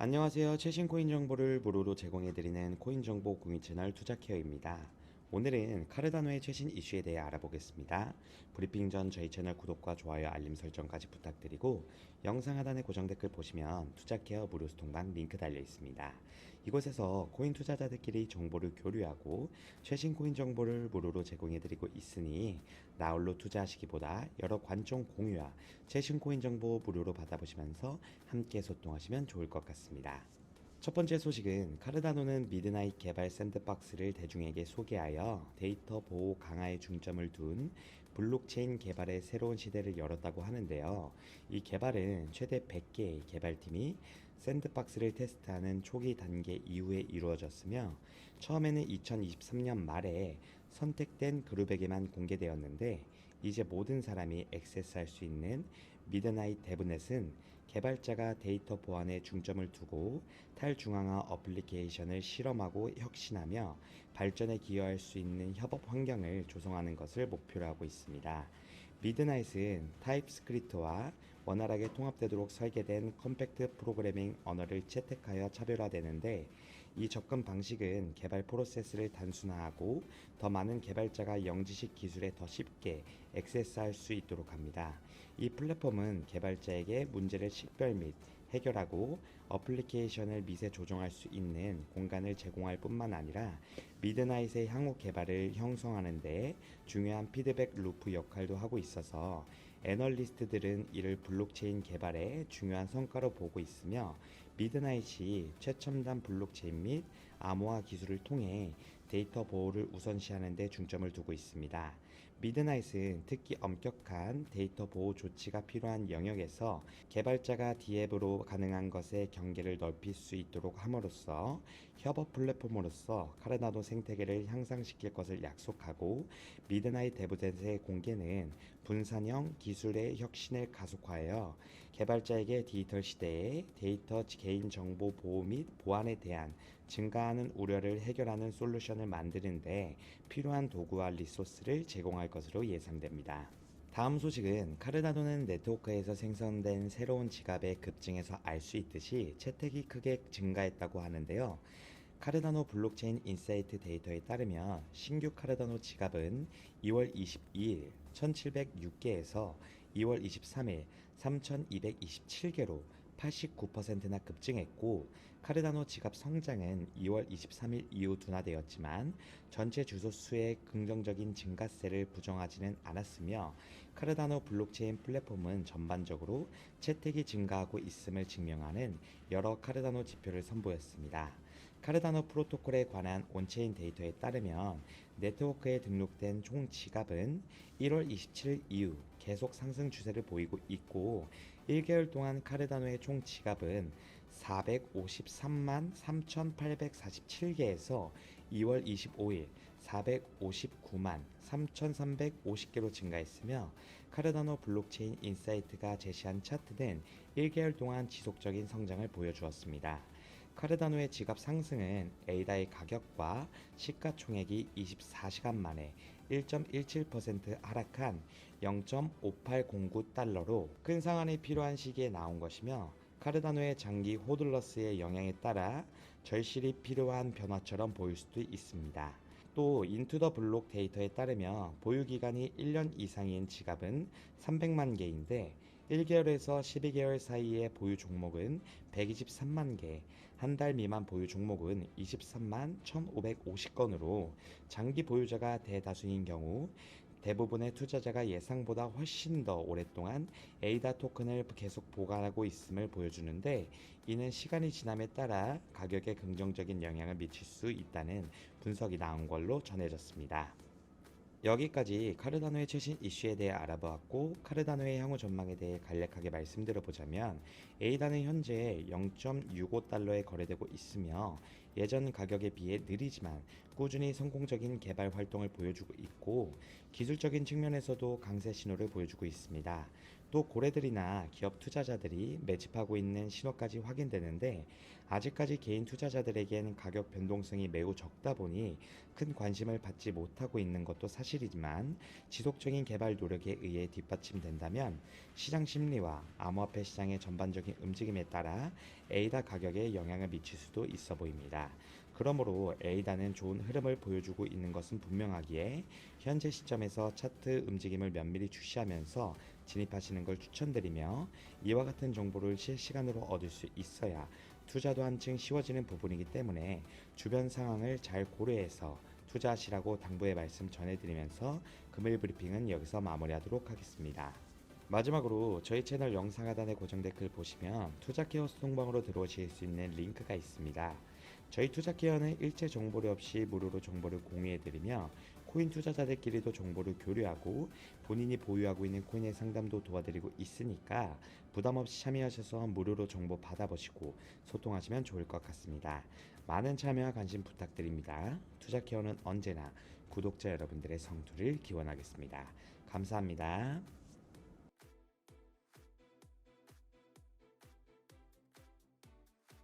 안녕하세요. 최신 코인 정보를 무료로 제공해드리는 코인 정보 공유 채널 투자케어입니다. 오늘은 카르다노의 최신 이슈에 대해 알아보겠습니다. 브리핑 전 저희 채널 구독과 좋아요, 알림 설정까지 부탁드리고 영상 하단에 고정 댓글 보시면 투자케어 무료 소통방 링크 달려 있습니다. 이곳에서 코인 투자자들끼리 정보를 교류하고 최신 코인 정보를 무료로 제공해드리고 있으니 나홀로 투자하시기보다 여러 관점 공유와 최신 코인 정보 무료로 받아보시면서 함께 소통하시면 좋을 것 같습니다. 첫 번째 소식은 카르다노는 미드나잇 개발 샌드박스를 대중에게 소개하여 데이터 보호 강화에 중점을 둔 블록체인 개발의 새로운 시대를 열었다고 하는데요. 이 개발은 최대 100개의 개발팀이 샌드박스를 테스트하는 초기 단계 이후에 이루어졌으며 처음에는 2023년 말에 선택된 그룹에게만 공개되었는데 이제 모든 사람이 액세스할 수 있는 미드나잇 데브넷은 개발자가 데이터 보안에 중점을 두고 탈중앙화 어플리케이션을 실험하고 혁신하며 발전에 기여할 수 있는 협업 환경을 조성하는 것을 목표로 하고 있습니다. 미드나잇은 타입스크립트와 원활하게 통합되도록 설계된 컴팩트 프로그래밍 언어를 채택하여 차별화되는데 이 접근 방식은 개발 프로세스를 단순화하고 더 많은 개발자가 영지식 기술에 더 쉽게 액세스할 수 있도록 합니다. 이 플랫폼은 개발자에게 문제를 식별 및 해결하고 어플리케이션을 미세 조정할 수 있는 공간을 제공할 뿐만 아니라 미드나잇의 향후 개발을 형성하는 데 중요한 피드백 루프 역할도 하고 있어서 애널리스트들은 이를 블록체인 개발의 중요한 성과로 보고 있으며 미드나잇이 최첨단 블록체인 및 암호화 기술을 통해 데이터 보호를 우선시하는 데 중점을 두고 있습니다. 미드나잇은 특히 엄격한 데이터 보호 조치가 필요한 영역에서 개발자가 디앱으로 가능한 것의 경계를 넓힐 수 있도록 함으로써 협업 플랫폼으로서 카르나도 생태계를 향상시킬 것을 약속하고 미드나잇 데브넷의 공개는 분산형 기술의 혁신을 가속화하여 개발자에게 디지털 시대의 데이터 개인 정보 보호 및 보안에 대한 증가하는 우려를 해결하는 솔루션을 만드는데 필요한 도구와 리소스를 제공할 것으로 예상됩니다. 다음 소식은 카르다노는 네트워크에서 생성된 새로운 지갑의 급증에서 알 수 있듯이 채택이 크게 증가했다고 하는데요. 카르다노 블록체인 인사이트 데이터에 따르면 신규 카르다노 지갑은 2월 22일 1706개에서 2월 23일 3227개로 89%나 급증했고 카르다노 지갑 성장은 2월 23일 이후 둔화되었지만 전체 주소 수의 긍정적인 증가세를 부정하지는 않았으며 카르다노 블록체인 플랫폼은 전반적으로 채택이 증가하고 있음을 증명하는 여러 카르다노 지표를 선보였습니다. 카르다노 프로토콜에 관한 온체인 데이터에 따르면 네트워크에 등록된 총 지갑은 1월 27일 이후 계속 상승 추세를 보이고 있고 1개월 동안 카르다노의 총 지갑은 453만 3,847개에서 2월 25일 459만 3,350개로 증가했으며 카르다노 블록체인 인사이트가 제시한 차트는 1개월 동안 지속적인 성장을 보여주었습니다. 카르다노의 지갑 상승은 에이다의 가격과 시가총액이 24시간 만에 1.17% 하락한 0.5809달러로 큰 상한이 필요한 시기에 나온 것이며 카르다노의 장기 호들러스의 영향에 따라 절실히 필요한 변화처럼 보일 수도 있습니다. 또 인투더 블록 데이터에 따르면 보유 기간이 1년 이상인 지갑은 300만 개인데 1개월에서 12개월 사이의 보유 종목은 123만 개, 한 달 미만 보유 종목은 23만 1,550건으로 장기 보유자가 대다수인 경우 대부분의 투자자가 예상보다 훨씬 더 오랫동안 에이다 토큰을 계속 보관하고 있음을 보여주는데 이는 시간이 지남에 따라 가격에 긍정적인 영향을 미칠 수 있다는 분석이 나온 걸로 전해졌습니다. 여기까지 카르다노의 최신 이슈에 대해 알아보았고 카르다노의 향후 전망에 대해 간략하게 말씀드려 보자면 에이다는 현재 0.65달러에 거래되고 있으며 예전 가격에 비해 느리지만 꾸준히 성공적인 개발 활동을 보여주고 있고 기술적인 측면에서도 강세 신호를 보여주고 있습니다. 또 고래들이나 기업 투자자들이 매집하고 있는 신호까지 확인되는데 아직까지 개인 투자자들에겐 가격 변동성이 매우 적다 보니 큰 관심을 받지 못하고 있는 것도 사실이지만 지속적인 개발 노력에 의해 뒷받침된다면 시장 심리와 암호화폐 시장의 전반적인 움직임에 따라 에이다 가격에 영향을 미칠 수도 있어 보입니다. 그러므로 에이다는 좋은 흐름을 보여주고 있는 것은 분명하기에 현재 시점에서 차트 움직임을 면밀히 주시하면서 진입하시는 걸 추천드리며 이와 같은 정보를 실시간으로 얻을 수 있어야 투자도 한층 쉬워지는 부분이기 때문에 주변 상황을 잘 고려해서 투자하시라고 당부의 말씀 전해드리면서 금일 브리핑은 여기서 마무리하도록 하겠습니다. 마지막으로 저희 채널 영상 하단에 고정 댓글 보시면 투자 케어 소통방으로 들어오실 수 있는 링크가 있습니다. 저희 투자 케어는 일체 정보료 없이 무료로 정보를 공유해드리며 코인 투자자들끼리도 정보를 교류하고 본인이 보유하고 있는 코인의 상담도 도와드리고 있으니까 부담 없이 참여하셔서 무료로 정보 받아보시고 소통하시면 좋을 것 같습니다. 많은 참여와 관심 부탁드립니다. 투자 케어는 언제나 구독자 여러분들의 성투를 기원하겠습니다. 감사합니다.